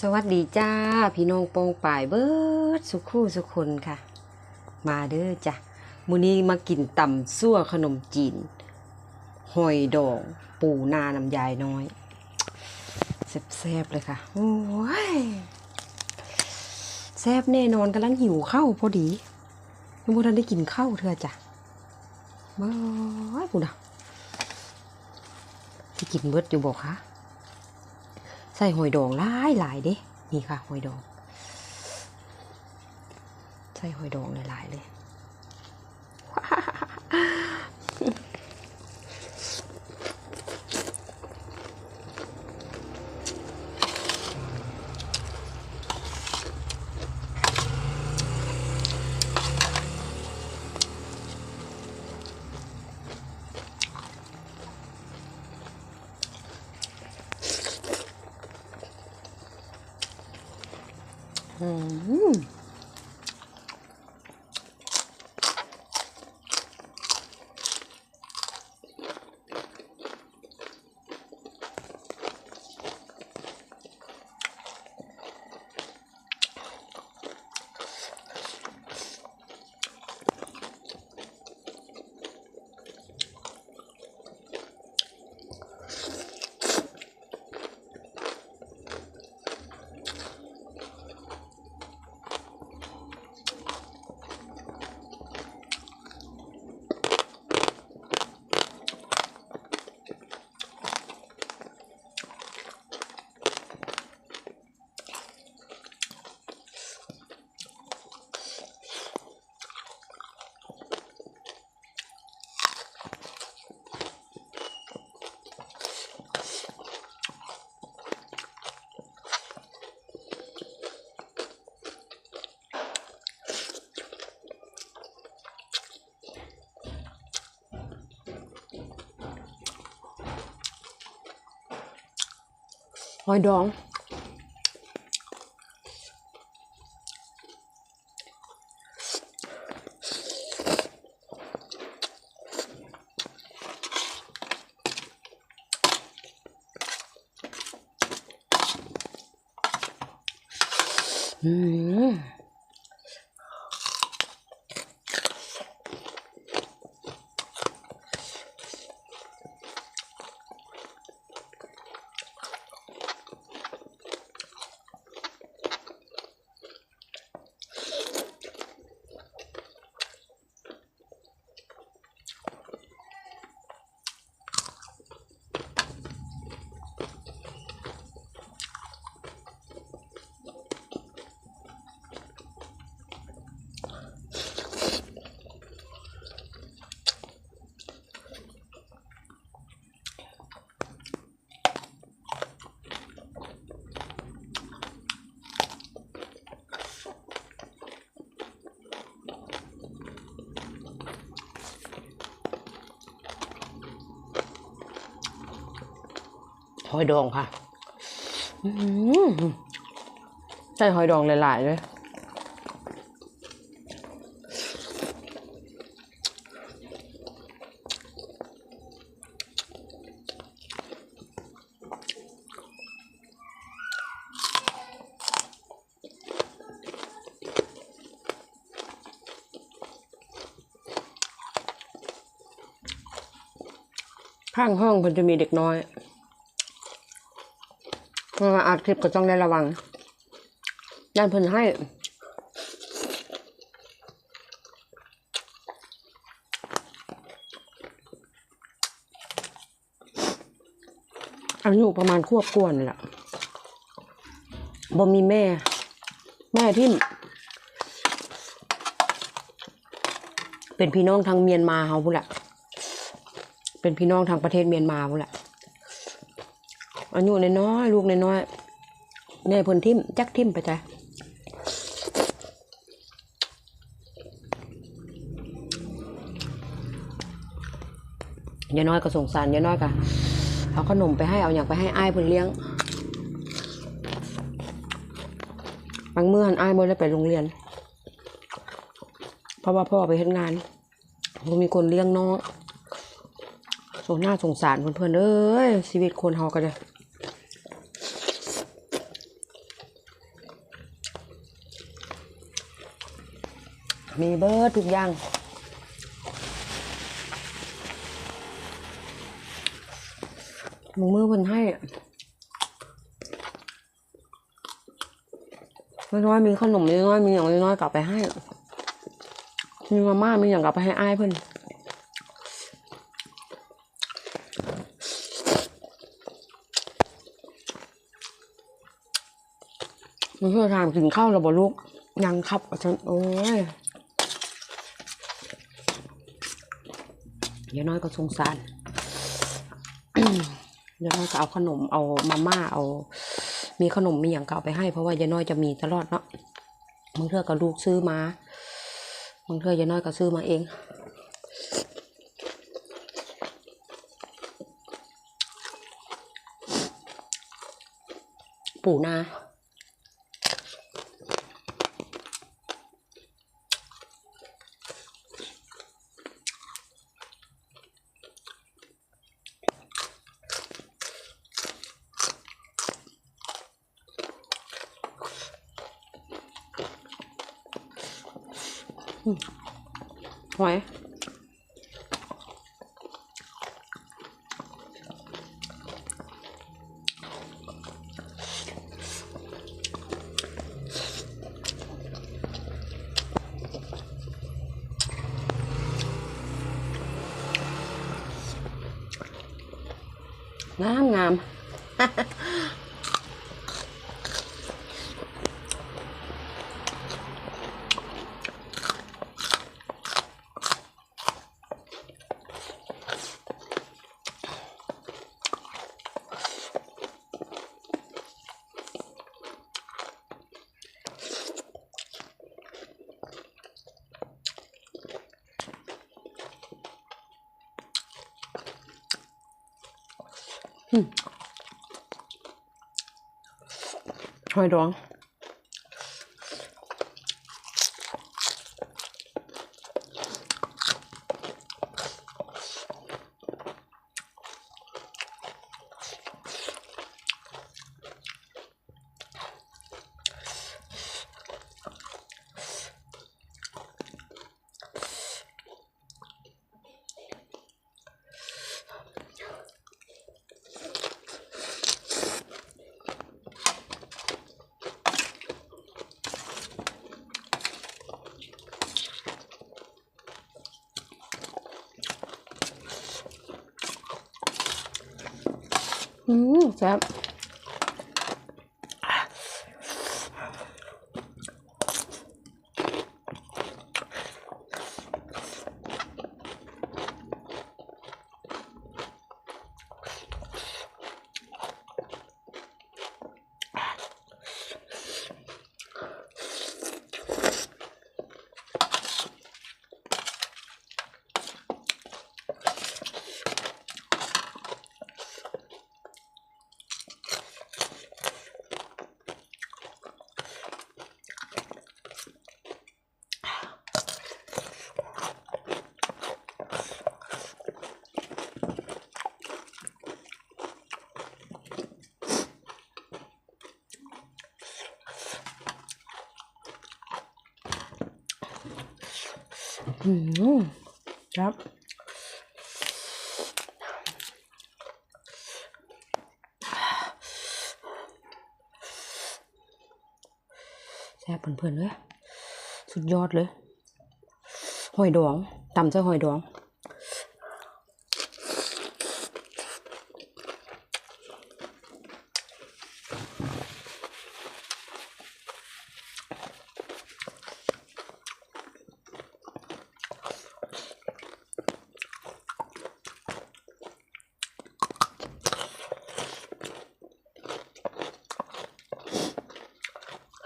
สวัสดีจ้า พี่น้องโปองป่ายเบิร์ดสุขู่สุขคนค่ะ มาเด้อจ้ะมื้อนี้มากินตำซั่วขนมจีน หอยดอง ปูนาน้ำยายน้อยแซ่บๆเลยค่ะ โอ้ยแซ่บแน่นอนกำลังหิวข้าวพอดียังบ่ทันได้กินข้าวเธอจ้ะมาปูนะที่กินเบิดอยู่บอกคะ ใส่หอยดองหลายหลายเด้นี่ค่ะหอยดอง ใส่หอยดองหลายๆเลย อื มห หอยดองค่ะใส่หอยดองหลายๆเลยข้างห้องเพิ่นจะมีเด็กน้อย เวลาอัดคลิปก็ต้องได้ระวังย่านเพิ่นให้อายุประมาณควบกวนนี่แหละบ่มีแม่ แม่ที่ เป็นพี่น้องทางเมียนมาเฮาพุ่นละเป็นพี่น้องทางประเทศเมียนมาพุ่นละ อายุน้อยๆลูกน้อยๆแม่เพิ่นทิมจักทิมไปจ้ะยายน้อยก็สงสารยายน้อยก็เอาขนมไปให้เอาอย่างไปให้อ้ายเพิ่นเลี้ยงบางเมื่อนอ้ายบ่ได้ไปโรงเรียน เพราะว่าพ่อไปเฮ็ดงานบ่มีคนเลี้ยงน้องสงหน้าสงสารเพื่อนๆเอ้ยชีวิตคนเฮาก็เลย มีเบิร์ดทุกอย่าง มือมือเพิ่นให้น้อยมีขนมน้อยมีอย่างน้อยๆกลับไปให้ มีมาม่ามีอย่างกลับไปให้อ้ายเพิ่นมันเพื่อทานกินข้าวแล้วบ่ลูกยังครับอาจารย์โอ้ย เดี๋ยวน้อยก็สงสารเดี๋ยวน้อยก็เอาขนมเอามาม่าเอา มีขนมมีอย่างเก่าไปให้ เพราะว่ายายน้อยจะมีตลอดเนาะบางเทื่อก็ลูกซื้อมาบางเทื่อยายน้อยก็ซื้อมาเองปู่นา หอยงามงาม หอย องอืมแซ่บ ครับแซ่บเพื่อนๆเลย สุดยอดเลย หอยดองตำเจ้าหอยดอง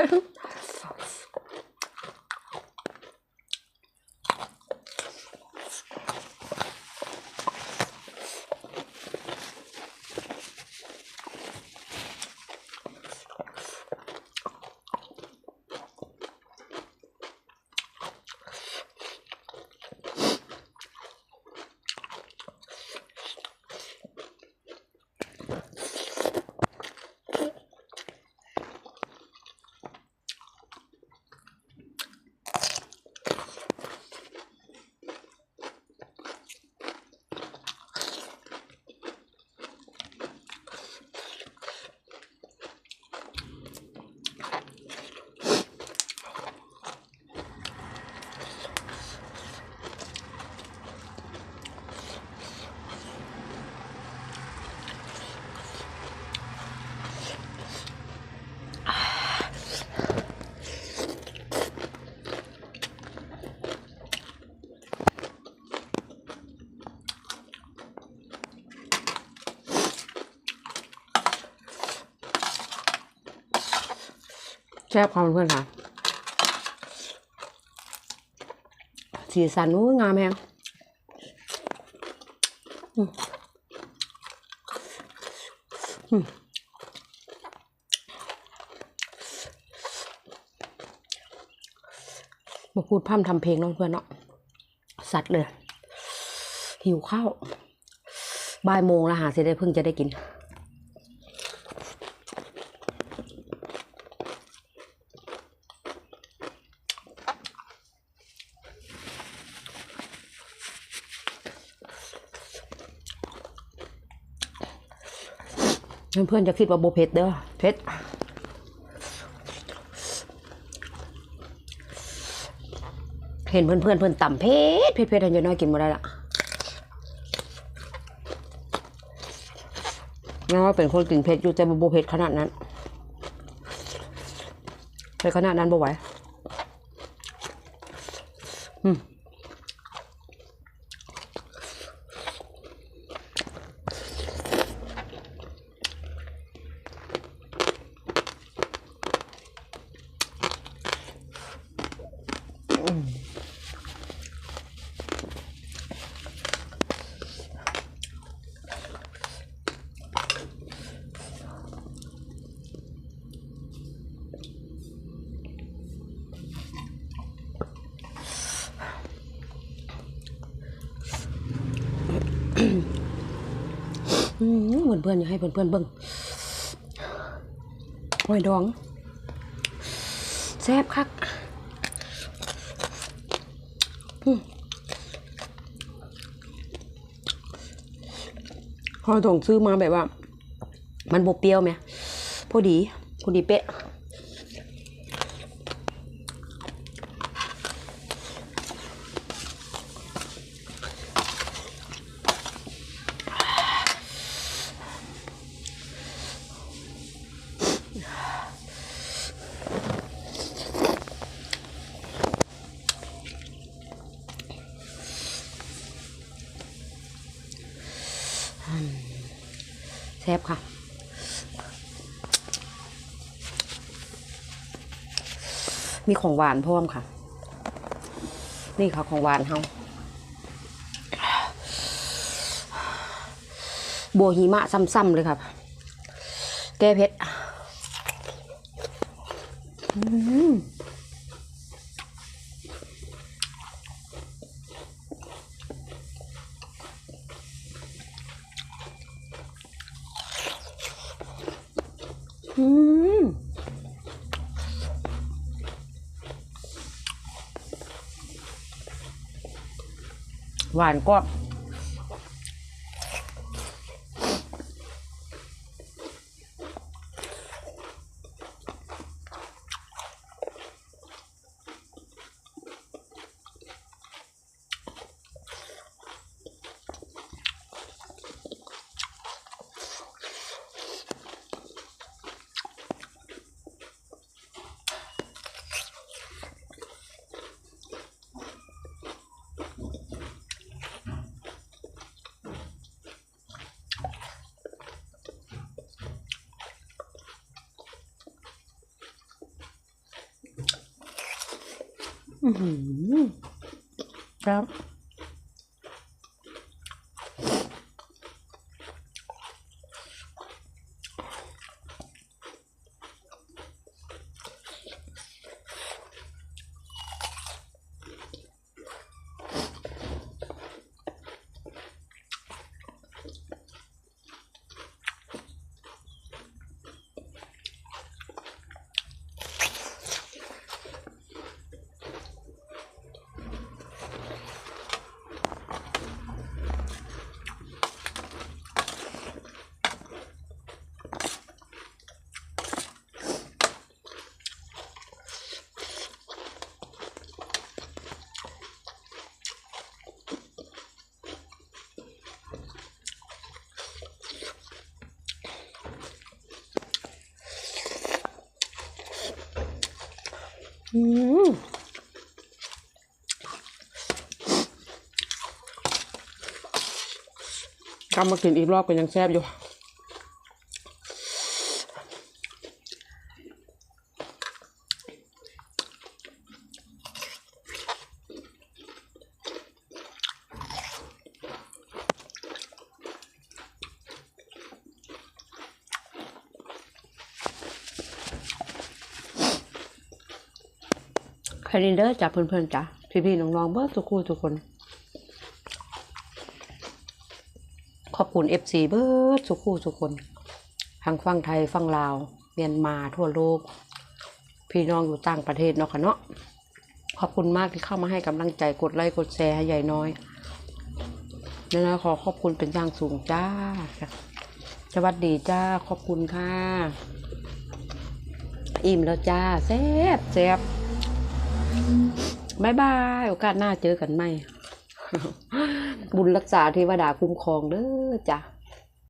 incredible. แซ่บความเพื่อนค่ะ สีสันอู้งามแฮงมอืมมาพูดพร่ำทำเพลงน้องเพื่อนเนาะ สัตว์เลย หิวข้าวบ่ายโมงแล้วหาเสร็จได้เพิ่งจะได้กิน เพื่อนๆจะคิดว่าโบเผ็ดเด้อเผ็ดเห็นเพื่อนๆเพื่อนต่ำเผ็ดเผ็ดเผ็ดทันจะน้อยกินมาได้ละน้อยเป็นคนกินเผ็ดอยู่แต่บ่โบเผ็ดขนาดนั้นเผ็ดขนาดนั้นบ่ไหว เหมือนเพื่อนอยาให้เพื่อนเพื่อนเบิ่งหอยดองแซ่บคักหอยดองซื้อมาแบบว่า มันบเปรี้ยวไหมพอดีพอดีเป๊ะ ซ่บค่ะ มีของหวานพร้อมค่ะ นี่ค่ะของหวานเฮาบัวหิมะซ้ำๆเลยครับ แก้เพชรม อืมหวานก็ ครับ กลับมากินอีกรอบก็ยังแซ่บอยู่แพรินเดอร์จ้ะเพื่อนๆจ้ะพี่ๆน้องๆเบอร์ทุกคู่ทุกคน ขอบคุณ FC เบิร์ดทุกคู่ทุกคนทั้งฝั่งไทยฝั่งลาวเมียนมาทั่วโลก พี่น้องอยู่ต่างประเทศเนาะค่ะเนาะขอบคุณมากที่เข้ามาให้กำลังใจกดไลค์กดแชร์ให้ใหญ่น้อยแล้วนะขอขอบคุณเป็นอย่างสูงจ้า สวัสดีจ้า ขอบคุณค่ะ อิ่มแล้วจ้าแซ่บแซ่บบายบาย โอกาสหน้าเจอกันไหม บุญรักษาเทวดาคุ้มครองเด้อจ้ะ